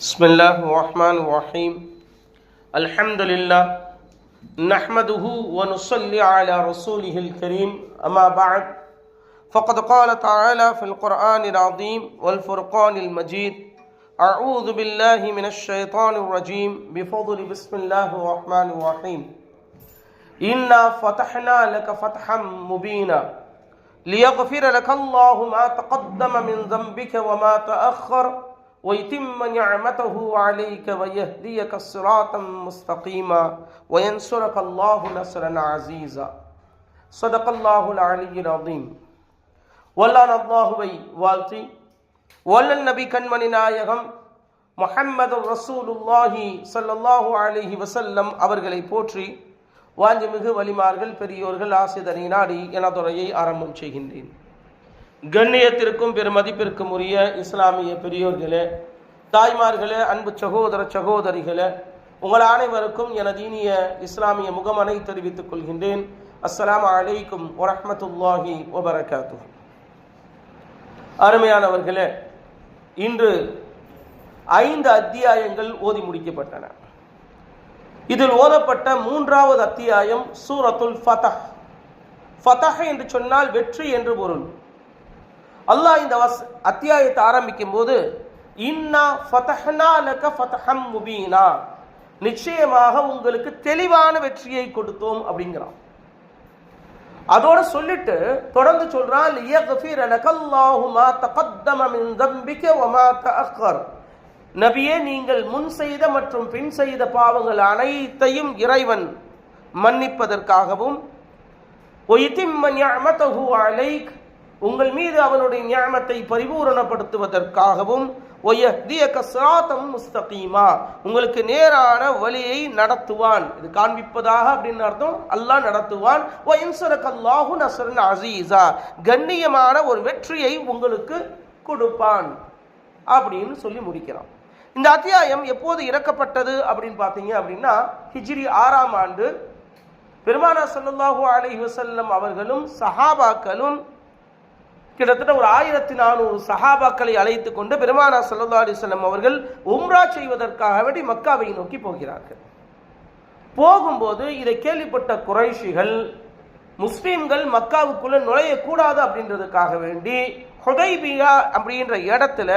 بسم الله الرحمن الرحيم. الحمد لله نحمده ونصلي على رسوله الكريم. أما بعد فقد قال تعالى في القرآن العظيم والفرقان المجيد أعوذ بالله من الشيطان الرجيم. بفضل بسم الله الرحمن الرحيم. إنا فتحنا لك فتحا مبينا ليغفر لك الله ما تقدم من ذنبك وما تأخر ويتم نعمته عليك ويهديك صراطا مستقيما وينصرك الله نصرا عزيزا صدق الله العلي العظيم வல்லான் அல்லாஹுவை வாழ்த்தி வல்லன் நபி கண்மணி நாயகம் முஹம்மது ரசூலுல்லாஹி ஸல்லல்லாஹு அலைஹி வஸல்லம் அவர்களை போற்றி வாஞ்சிமிகு வலிமார்கள் பெரியோர்கள் ஆசிதரை நாடி எனதுரையை ஆரம்பம் செய்கின்றேன் கண்ணியத்திற்கும் பெருமதிப்பிற்கும் உரிய இஸ்லாமிய பெரியோர்களே தாய்மார்களே அன்பு சகோதர சகோதரிகளே உங்கள் அனைவருக்கும் எனது இனிய இஸ்லாமிய முகமனை தெரிவித்துக் கொள்கின்றேன். அஸ்லாம் அலைக்கும் வரமத்துல்லாஹி வபரகாத்து அருமையானவர்களே இன்று ஐந்து அத்தியாயங்கள் ஓதி முடிக்கப்பட்டன. இதில் ஓதப்பட்ட மூன்றாவது அத்தியாயம் சூரத்துல் ஃபதஹ். ஃபதஹ் என்று சொன்னால் வெற்றி என்று பொருள். அல்லாஹ் இந்த வஸ் அத்தியாயத்தை ஆரம்பிக்கும் போது இன்னா ஃபதஹ்னா லக ஃபதஹம் முபீனா. நிச்சயமாக உங்களுக்கு தெளிவான வெற்றியை கொடுத்தோம் அப்படிங்கிறான். அதோட சொல்லிட்டு தொடர்ந்து சொல்றான் நபியே நீங்கள் முன் செய்த மற்றும் பின் செய்த பாவங்கள் அனைத்தையும் இறைவன் மன்னிப்பதற்காகவும் ஒய்திம்ம அலைக் உங்கள் மீது அவனுடைய ஞானத்தை பரிபூரணப்படுத்துவதற்காகவும் முஸ்தகீமா உங்களுக்கு நேரான வழியை நடத்துவான். இது காண்பிப்பதாக அப்படின்னு அர்த்தம் அல்லாஹ் நடத்துவான். ஓ நசரன் அசீஸா கண்ணியமான ஒரு வெற்றியை உங்களுக்கு கொடுப்பான் அப்படின்னு சொல்லி முடிக்கிறான். இந்த அத்தியாயம் எப்போது இறக்கப்பட்டது அப்படின்னு பார்த்தீங்க அப்படின்னா ஹிஜ்ரி ஆறாம் ஆண்டு. பெருமானா சல்லாஹூ அலி வசல்லம் அவர்களும் சஹாபாக்களும் கிட்டத்தட்ட ஒரு ஆயிரத்தி நானூறு சஹாபாக்களை அழைத்து கொண்டு பெருமானா சல்லா அலிஸ்லம் அவர்கள் உம்ரா செய்வதற்காக வேண்டி மக்காவை நோக்கி போகிறார்கள். போகும்போது இதை கேள்விப்பட்ட குறைஷிகள் முஸ்லீம்கள் மக்காவுக்குள்ள நுழையக்கூடாது அப்படின்றதுக்காக வேண்டி ஹுதைபியா அப்படின்ற இடத்துல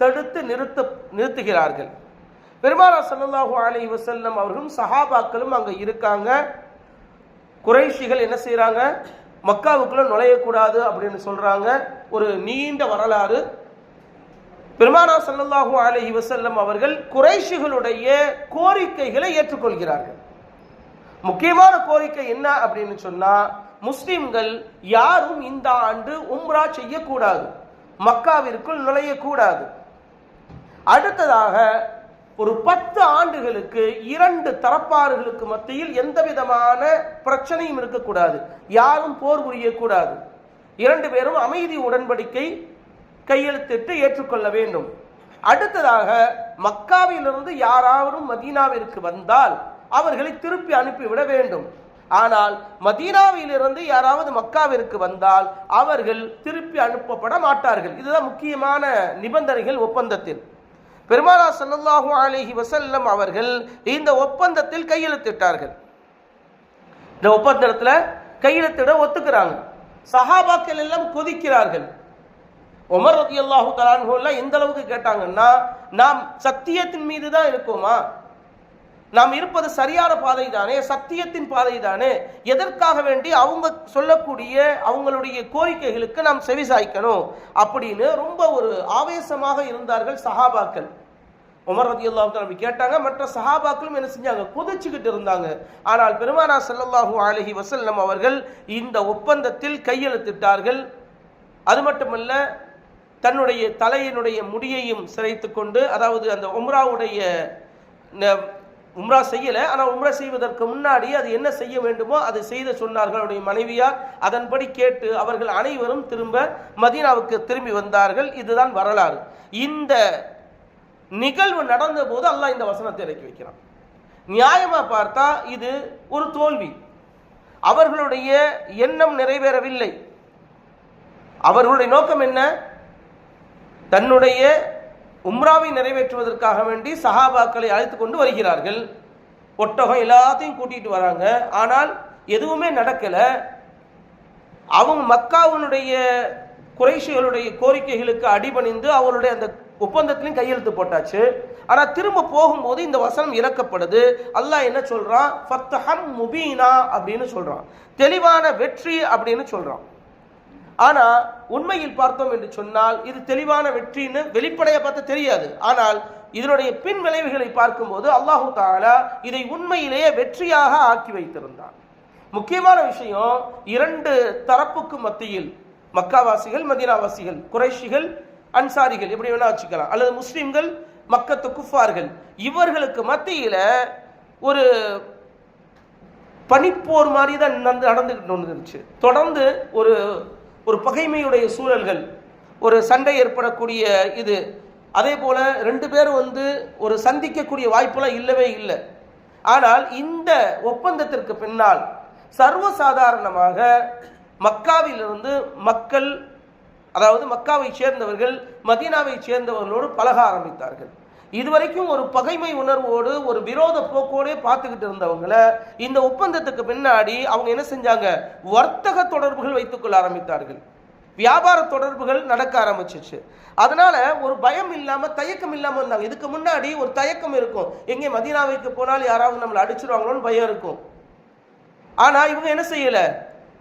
தடுத்து நிறுத்து நிறுத்துகிறார்கள். பெருமானா சல்லல்லாஹு அலி வசல்லம் அவர்களும் சஹாபாக்களும் அங்கே இருக்காங்க. குறைஷிகள் என்ன செய்கிறாங்க மக்காவுக்குள்ள நுழையக்கூடாது அப்படின்னு சொல்றாங்க. ஒரு நீண்ட வரலாறு. பெருமானா சல்லல்லாஹு அலஹி வசல்லம் அவர்கள் குறைஷிகளுடைய கோரிக்கைகளை ஏற்றுக்கொள்கிறார்கள். முக்கியமான கோரிக்கை என்ன அப்படின்னு சொன்னா முஸ்லிம்கள் யாரும் இந்த ஆண்டு உம்ரா செய்யக்கூடாது. மக்காவிற்குள் நுழையக்கூடாது. அடுத்ததாக ஒரு பத்து ஆண்டுகளுக்கு இரண்டு தரப்பாறுகளுக்கு மத்தியில் எந்த விதமான பிரச்சனையும் இருக்கக்கூடாது. யாரும் போர் புரியக்கூடாது. இரண்டு பேரும் அமைதி உடன்படிக்கை கையெழுத்திட்டு ஏற்றுக்கொள்ள வேண்டும். அடுத்ததாக மக்காவிலிருந்து யாராவது மதீனாவிற்கு வந்தால் அவர்களை திருப்பி அனுப்பிவிட வேண்டும். ஆனால் மதீனாவிலிருந்து யாராவது மக்காவிற்கு வந்தால் அவர்கள் திருப்பி அனுப்பப்பட மாட்டார்கள். இதுதான் முக்கியமான நிபந்தனைகள் ஒப்பந்தத்தில். பெருமானா சல்லல்லாஹு அலிஹி வசல்லம் அவர்கள் இந்த ஒப்பந்தத்தில் கையெழுத்திட்டார்கள். இந்த ஒப்பந்தத்தில் கையெழுத்திட ஒத்துக்கிறாங்க சஹாபாக்கள் எல்லாம் கொதிக்கிறார்கள். உமர் ரதி அல்லாஹு தலான்கோல்லாம் எந்த அளவுக்கு கேட்டாங்கன்னா நாம் சத்தியத்தின் மீது தான் இருக்கோமா? நாம் இருப்பது சரியான பாதை தானே சத்தியத்தின் பாதை தானே எதற்காக வேண்டி அவங்க சொல்லக்கூடிய அவங்களுடைய கோரிக்கைகளுக்கு நாம் செவிசாய்க்கணும் அப்படின்னு ரொம்ப ஒரு ஆவேசமாக இருந்தார்கள் சஹாபாக்கள். உமர் ரதி அல்லாஹு கேட்டாங்க. மற்ற சஹாபாக்களும் என்ன செஞ்சாங்க? கொதிச்சுக்கிட்டு இருந்தாங்க. ஆனால் பெருமானா சல்லல்லாஹு அலஹி வசல்லம் அவர்கள் இந்த ஒப்பந்தத்தில் கையெழுத்திட்டார்கள். அது மட்டுமல்ல தன்னுடைய தலையினுடைய முடியையும் சிரைத்து கொண்டு அதாவது அந்த உம்ராவுடைய உம்ரா செய்யலை. ஆனால் உம்ரா செய்வதற்கு முன்னாடி அது என்ன செய்ய வேண்டுமோ அதை செய்த சொன்னார்கள் அவருடைய மனைவியார். அதன்படி கேட்டு அவர்கள் அனைவரும் திரும்ப மதீனாவுக்கு திரும்பி வந்தார்கள். இதுதான் வரலாறு. இந்த நிகழ்வு நடந்த போது அல்லாஹ் இந்த வசனத்தை இறக்கி வைக்கிறான். நியாயமா பார்த்தா இது ஒரு தோல்வி. அவர்களுடைய எண்ணம் நிறைவேறவில்லை. அவர்களுடைய நோக்கம் என்ன? தன்னுடைய உம்ராவை நிறைவேற்றுவதற்காக வேண்டி சஹாபாக்களை அழைத்து கொண்டு வருகிறார்கள். ஒட்டகம் எல்லாத்தையும் கூட்டிட்டு வராங்க. ஆனால் எதுவுமே நடக்கல. அவங்க மக்காவினுடைய குறைஷிகளுடைய கோரிக்கைகளுக்கு அடிபணிந்து அவருடைய அந்த ஒப்பந்தத்திலையும் கையெழுத்து போட்டாச்சு. ஆனால் திரும்ப போகும்போது இந்த வசனம் இறக்கப்படுது. அல்லாஹ் என்ன சொல்றான்? ஃபத்தஹம் முபீனா அப்படின்னு சொல்றான். தெளிவான வெற்றி அப்படின்னு சொல்றான். ஆனா உண்மையில் பார்த்தோம் என்று சொன்னால் இது தெளிவான வெற்றின்னு வெளிப்படையா பார்த்து தெரியாது. ஆனால் இதனுடைய பின் விளைவுகளை பார்க்கும்போது அல்லாஹு தாலா இதை உண்மையிலேயே வெற்றியாக ஆக்கி வைத்திருந்தான். முக்கியமான விஷயம் இரண்டு தரப்புக்கு மத்தியில் மக்காவாசிகள் மதினாவாசிகள் குறைஷிகள் அன்சாரிகள் எப்படி வேணா வச்சுக்கலாம். அல்லது முஸ்லிம்கள் மக்கத்து குஃபார்கள். இவர்களுக்கு மத்தியில ஒரு பனிப்போர் மாதிரி தான் நடந்து நடந்துகிட்டு இருந்துச்சு. தொடர்ந்து ஒரு ஒரு பகைமையுடைய சூழல்கள் ஒரு சண்டை ஏற்படக்கூடிய இது. அதே போல் ரெண்டு பேரும் வந்து ஒரு சந்திக்கக்கூடிய வாய்ப்புலாம் இல்லவே இல்லை. ஆனால் இந்த ஒப்பந்தத்திற்கு பின்னால் சர்வசாதாரணமாக மக்காவிலிருந்து மக்கள் அதாவது மக்காவை சேர்ந்தவர்கள் மதீனாவை சேர்ந்தவர்களோடு பழக ஆரம்பித்தார்கள். இதுவரைக்கும் ஒரு பகைமை உணர்வோடு ஒரு விரோத போக்கோடே பார்த்துக்கிட்டு இருந்தவங்கள இந்த ஒப்பந்தத்துக்கு பின்னாடி அவங்க என்ன செஞ்சாங்க? வர்த்தக தொடர்புகள் வைத்துக்கொள்ள ஆரம்பித்தார்கள். வியாபார தொடர்புகள் நடக்க ஆரம்பிச்சிச்சு. அதனால ஒரு பயம் இல்லாம தயக்கம் இல்லாம இருந்தாங்க இதுக்கு முன்னாடி ஒரு தயக்கம் இருக்கும். எங்கே மதீனாவுக்கு போனால் யாராவது நம்மளை அடிச்சிருவாங்களோன்னு பயம் இருக்கும். ஆனா இவங்க என்ன செய்யல?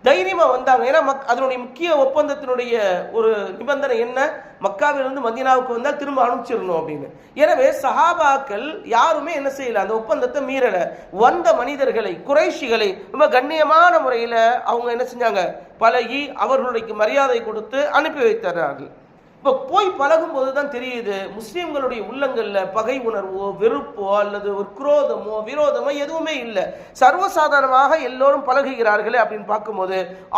தைரியமாக வந்தாங்க. ஏன்னா மக் அதனுடைய முக்கிய ஒப்பந்தத்தினுடைய ஒரு நிபந்தனை என்ன? மக்காவிலிருந்து மதீனாவுக்கு வந்தால் திரும்ப அனுப்பிச்சிடணும் அப்படின்னு. எனவே சஹாபாக்கள் யாருமே என்ன செய்யல? அந்த ஒப்பந்தத்தை மீறலை. வந்த மனிதர்களை குறைஷிகளை ரொம்ப கண்ணியமான முறையில் அவங்க என்ன செஞ்சாங்க? பழகி அவர்களுடைய மரியாதை கொடுத்து அனுப்பி வைத்தார்கள் இப்போ போய் பழகும்போது தான் தெரியுது முஸ்லீம்களுடைய உள்ளங்களில் பகை உணர்வோ வெறுப்போ அல்லது ஒரு குரோதமோ விரோதமோ எதுவுமே இல்லை. சர்வசாதாரணமாக எல்லோரும் பழகுகிறார்களே அப்படின்னு பார்க்கும்போது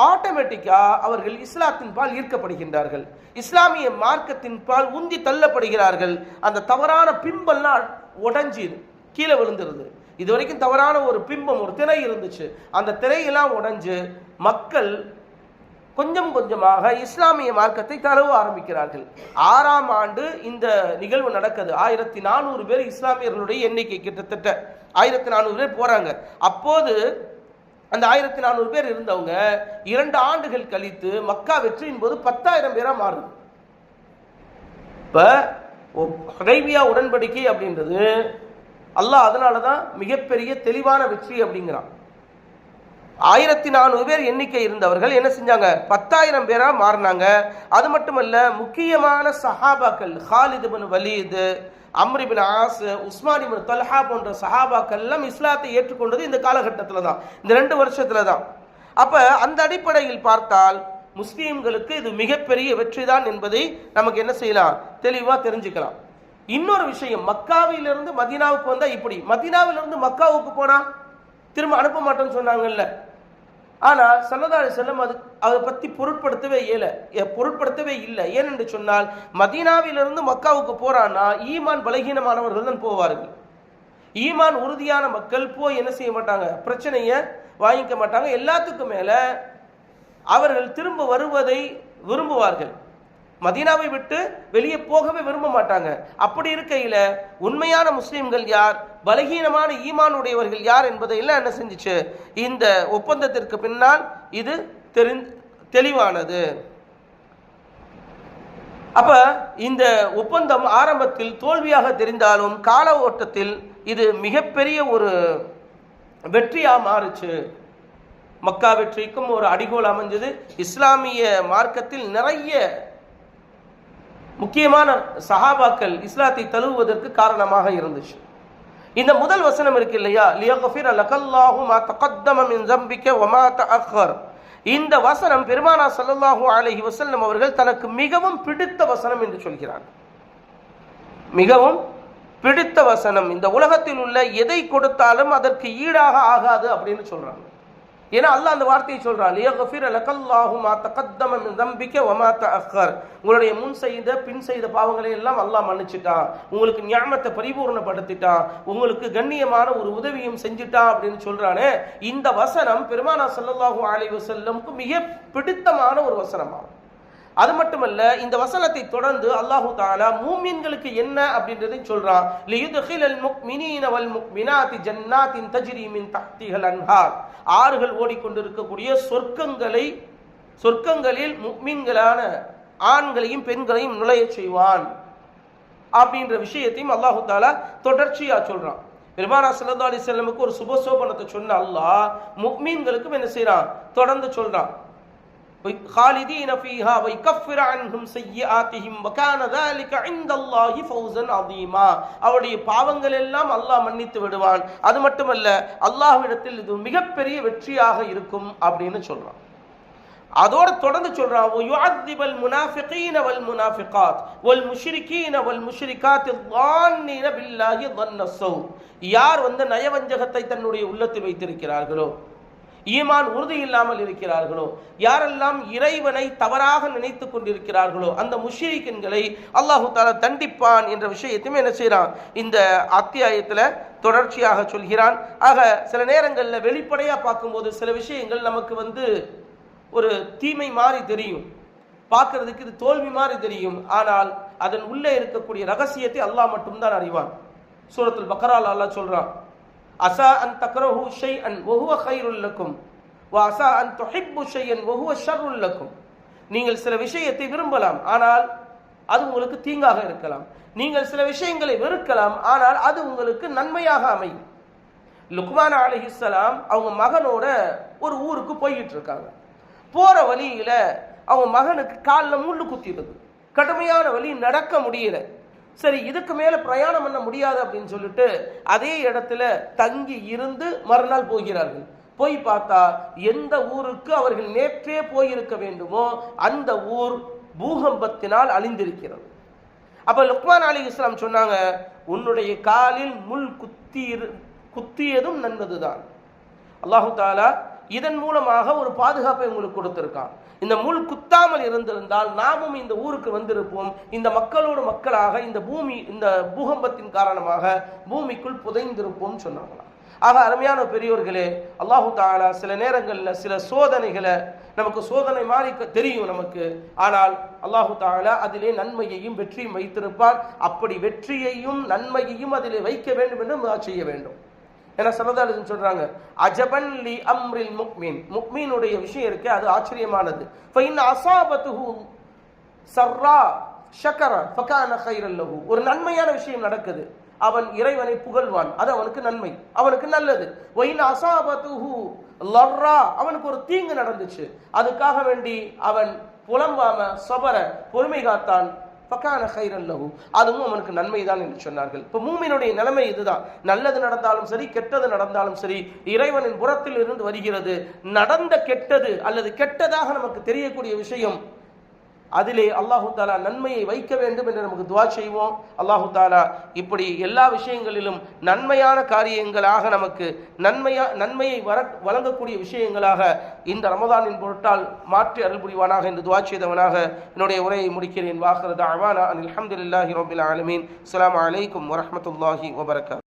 ஆட்டோமேட்டிக்காக அவர்கள் இஸ்லாத்தின் பால் ஈர்க்கப்படுகின்றார்கள். இஸ்லாமிய மார்க்கத்தின் பால் உந்தி தள்ளப்படுகிறார்கள். அந்த தவறான பிம்பெல்லாம் உடைஞ்சி கீழே விழுந்துருது. இது வரைக்கும் தவறான ஒரு பிம்பம் ஒரு திரை இருந்துச்சு. அந்த திரையெல்லாம் உடஞ்சு மக்கள் கொஞ்சம் கொஞ்சமாக இஸ்லாமிய மார்க்கத்தை தரவு ஆரம்பிக்கிறார்கள். ஆறாம் ஆண்டு இந்த நிகழ்வு நடக்குது. ஆயிரத்தி நானூறு பேர் இஸ்லாமியர்களுடைய எண்ணிக்கை கிட்டத்தட்ட ஆயிரத்தி நானூறு பேர் போறாங்க. அப்போது அந்த ஆயிரத்தி நானூறு பேர் இருந்தவங்க இரண்டு ஆண்டுகள் கழித்து மக்கா வெற்றியின் போது பத்தாயிரம் பேராக மாறுது. இப்போ ஹுதைபியா உடன்படிக்கை அப்படின்றது அல்லாஹ் அதனால தான் மிகப்பெரிய தெளிவான வெற்றி அப்படிங்கிறான். ஆயிரத்தி நானூறு பேர் எண்ணிக்கை இருந்தவர்கள் என்ன செஞ்சாங்க? பத்தாயிரம் பேரா மாறினாங்க. அது மட்டுமல்ல முக்கியமான சஹாபாக்கள் ஹாலித் பின் வலீது அம்ரிபின் ஆஸ் உஸ்மான் இபின் தல்ஹா போன்ற சஹாபாக்கள் எல்லாம் இஸ்லாத்தை ஏற்றுக்கொண்டது இந்த காலகட்டத்தில் தான். இந்த ரெண்டு வருஷத்துல தான். அப்ப அந்த அடிப்படையில் பார்த்தால் முஸ்லீம்களுக்கு இது மிகப்பெரிய வெற்றி தான் என்பதை நமக்கு என்ன செய்யலாம்? தெளிவா தெரிஞ்சுக்கலாம். இன்னொரு விஷயம் மக்காவிலிருந்து மதீனாவுக்கு வந்தா இப்படி. மதீனாவிலிருந்து மக்காவுக்கு போனா திரும்ப அனுப்ப மாட்டோம்னு சொன்னாங்கல்ல. ஆனால் சல்லதாரி செல்லம் அது அதை பற்றி பொருட்படுத்தவே இயல பொருட்படுத்தவே இல்லை. ஏனென்று சொன்னால் மதீனாவிலிருந்து மக்காவுக்கு போறான்னா ஈமான் பலகீனமானவர்கள் தான் போவார்கள். ஈமான் உறுதியான மக்கள் போய் என்ன செய்ய மாட்டாங்க? பிரச்சனையை வாங்கிக்க மாட்டாங்க. எல்லாத்துக்கும் மேலே அவர்கள் திரும்ப வருவதை விரும்புவார்கள். மதீனாவை விட்டு வெளியே போகவே விரும்ப மாட்டாங்க. அப்படி இருக்கையில் உண்மையான முஸ்லீம்கள் யார்? பலகீனமான ஈமான் உடையவர்கள் யார் என்பதை எல்லாம் என்ன செஞ்சுச்சு? இந்த ஒப்பந்தத்திற்கு பின்னால் இது தெரி தெளிவானது. அப்ப இந்த ஒப்பந்தம் ஆரம்பத்தில் தோல்வியாக தெரிந்தாலும் கால ஓட்டத்தில் இது மிகப்பெரிய ஒரு வெற்றியா மாறுச்சு. மக்கா வெற்றிக்கும் ஒரு அடிகோல் அமைஞ்சது. இஸ்லாமிய மார்க்கத்தில் நிறைய முக்கியமான சஹாபாக்கள் இஸ்லாத்தை தழுவுவதற்கு காரணமாக இருந்துச்சு. இந்த முதல் வசனம் இருக்கு இல்லையா? லியகஃபிர லகல்லாஹு மா தகத்தம மின் ஜம்பிக்க வமா தஅக்கர் இந்த வசனம் பெருமானா சல்லல்லாஹு அலைஹி வசல்லம் அவர்கள் தனக்கு மிகவும் பிடித்த வசனம் என்று சொல்கிறார். மிகவும் பிடித்த வசனம். இந்த உலகத்தில் உள்ள எதை கொடுத்தாலும் அதற்கு ஈடாக ஆகாது அப்படின்னு சொல்றாங்க. ஏன்னா அல்லாஹ் அந்த வார்த்தையை சொல்றான் லியகஃபிர லகல்லாஹு மா தகத்தம நம்பிக்கை தம்பிக்க த தஅக்கர் உங்களுடைய முன் செய்த பின் செய்த பாவங்களை எல்லாம் அல்லாஹ் மன்னிச்சிட்டான். உங்களுக்கு ஞானத்தை பரிபூர்ணப்படுத்திட்டான். உங்களுக்கு கண்ணியமான ஒரு உதவியும் செஞ்சுட்டான் அப்படின்னு சொல்றானே. இந்த வசனம் பெருமானா ஸல்லல்லாஹு அலைஹி வஸல்லம்க்கு மிக பிடித்தமான ஒரு வசனமாகும். அது மட்டுமல்ல இந்த வசனத்தை தொடர்ந்து அல்லாஹு தாலா மூமின்களுக்கு என்ன அப்படின்றதை சொல்றான். லியுத்ஹிலல் முக்மினீன வல் முக்மினாத்தி ஜன்னாத்தின் தஜ்ரி தக்திகள் அன்ஹார். ஆறுகள் ஓடிக்கொண்டிருக்கக்கூடிய சொர்க்கங்களை சொர்க்கங்களில் முக்மீன்களான ஆண்களையும் பெண்களையும் நுழைய செய்வான் அப்படின்ற விஷயத்தையும் அல்லாஹு தாலா தொடர்ச்சியா சொல்றான். பெருமானா சல்லா அலி செல்லமுக்கு ஒரு சுபசோபனத்தை சொன்ன அல்லாஹ் முக்மீன்களுக்கும் என்ன செய்யறான் தொடர்ந்து சொல்றான். خالدين فيها ويكفر عنهم سيئاتهم وكان ذلك عند الله فوزا عظيما அவருடைய பாவங்கள் எல்லாம் அல்லாஹ் மன்னித்து விடுவான் அது மட்டுமல்ல அல்லாஹ்விடத்தில் இது மிகப்பெரிய வெற்றியாக இருக்கும் அப்படின்னு சொல்றான் அதோட தொடர்ந்து சொல்றான் ويعذب المنافقين والمنافقات والمشركين والمشركات الظانين بالله ظن السوء யார் வந்து நயவஞ்சகத்தை தன்னுடைய உள்ளத்தில் வைத்திருக்கிறார்களோ ஈமான் உறுதி இல்லாமல் இருக்கிறார்களோ? யாரெல்லாம் இறைவனை தவறாக நினைத்து கொண்டிருக்கிறார்களோ? அந்த முஷிரிக்கின்களை அல்லாஹு தாலா தண்டிப்பான் என்ற விஷயத்தையும் என்ன செய்யறான் இந்த அத்தியாயத்துல தொடர்ச்சியாக சொல்கிறான். ஆக சில நேரங்களில் வெளிப்படையா பார்க்கும்போது சில விஷயங்கள் நமக்கு வந்து ஒரு தீமை மாதிரி தெரியும். பார்க்கறதுக்கு இது தோல்வி மாதிரி தெரியும். ஆனால் அதன் உள்ளே இருக்கக்கூடிய ரகசியத்தை அல்லாஹ் மட்டும்தான் அறிவான். சூரத்தில் பக்கரால் அல்லாஹ் சொல்றான் அசா அன் தக்ரஹு ஷை அன் ஒஹுவ ஹைருல்லக்கும் வா அசா அன் தொஹிப்பு ஷை அன் ஒஹுவ ஷர்ருல்லக்கும் நீங்கள் சில விஷயத்தை விரும்பலாம் ஆனால் அது உங்களுக்கு தீங்காக இருக்கலாம். நீங்கள் சில விஷயங்களை வெறுக்கலாம் ஆனால் அது உங்களுக்கு நன்மையாக அமையும். லுக்மான அலிஹிஸ்லாம் அவங்க மகனோட ஒரு ஊருக்கு போய்கிட்டு இருக்காங்க போற வழியில அவங்க மகனுக்கு காலில் முள்ளு குத்திடுது. கடுமையான வழி நடக்க முடியல. சரி இதுக்கு மேல பிரயாணம் பண்ண முடியாது அப்படின்னு சொல்லிட்டு அதே இடத்துல தங்கி இருந்து மறுநாள் போகிறார்கள். போய் பார்த்தா எந்த ஊருக்கு அவர்கள் நேற்றே போயிருக்க வேண்டுமோ அந்த ஊர் பூகம்பத்தினால் அழிந்திருக்கிறது. அப்ப லுக்மான் அலி இஸ்லாம் சொன்னாங்க உன்னுடைய காலில் முள் குத்தி குத்தியதும் நன்மதுதான் அல்லாஹு தாலா இதன் மூலமாக ஒரு பாதுகாப்பை உங்களுக்கு கொடுத்திருக்கான். இந்த முள் குத்தாமல் இருந்திருந்தால் நாமும் இந்த ஊருக்கு வந்திருப்போம். இந்த மக்களோடு மக்களாக இந்த பூமி இந்த பூகம்பத்தின் காரணமாக பூமிக்குள் புதைந்திருப்போம் சொன்னாங்களாம். ஆக அருமையான பெரியோர்களே அல்லாஹு தாலா சில நேரங்களில் சில சோதனைகளை நமக்கு சோதனை மாதிரி தெரியும் நமக்கு. ஆனால் அல்லாஹு தாலா அதிலே நன்மையையும் வெற்றியும் வைத்திருப்பார். அப்படி வெற்றியையும் நன்மையையும் அதிலே வைக்க வேண்டும் என்று செய்ய வேண்டும். ஏன்னா சரதாலிசன் சொல்றாங்க. அஜபன் லி அம்ரில் முக்மீன். முக்மீனுடைய விஷயம் இருக்கு அது ஆச்சரியமானது. ஃபைன் அசாபத்துஹு சர்ரா ஷக்கரா ஃபகான கைரல் ஒரு நன்மையான விஷயம் நடக்குது. அவன் இறைவனை புகழ்வான். அது அவனுக்கு நன்மை. அவனுக்கு நல்லது. ஒயின் அசாபத்துஹு லர்ரா. அவனுக்கு ஒரு தீங்கு நடந்துச்சு. அதுக்காக வேண்டி அவன் புலம்பாம சபர பொறுமை காத்தான் பக்கான கைரல் லகு அதுவும் அவனுக்கு நன்மை தான் என்று சொன்னார்கள். இப்போ மூமினுடைய நிலைமை இதுதான். நல்லது நடந்தாலும் சரி கெட்டது நடந்தாலும் சரி இறைவனின் புறத்தில் இருந்து வருகிறது. நடந்த கெட்டது அல்லது கெட்டதாக நமக்கு தெரியக்கூடிய விஷயம் அதிலே அல்லாஹு தாலா நன்மையை வைக்க வேண்டும் என்று நமக்கு துவா செய்வோம். அல்லாஹு தாலா இப்படி எல்லா விஷயங்களிலும் நன்மையான காரியங்களாக நமக்கு நன்மையா நன்மையை வர வழங்கக்கூடிய விஷயங்களாக இந்த ரமதானின் பொருட்டால் மாற்றி அருள் புரிவானாக என்று துவா செய்தவனாக என்னுடைய உரையை முடிக்கிறேன். வாஹரத் அவானா அனில் அஹமதுல்லாஹி ரபில் ஆலமீன். அஸ்ஸலாமு அலைக்கும் வரஹ்மத்துல்லாஹி வபரகாத்.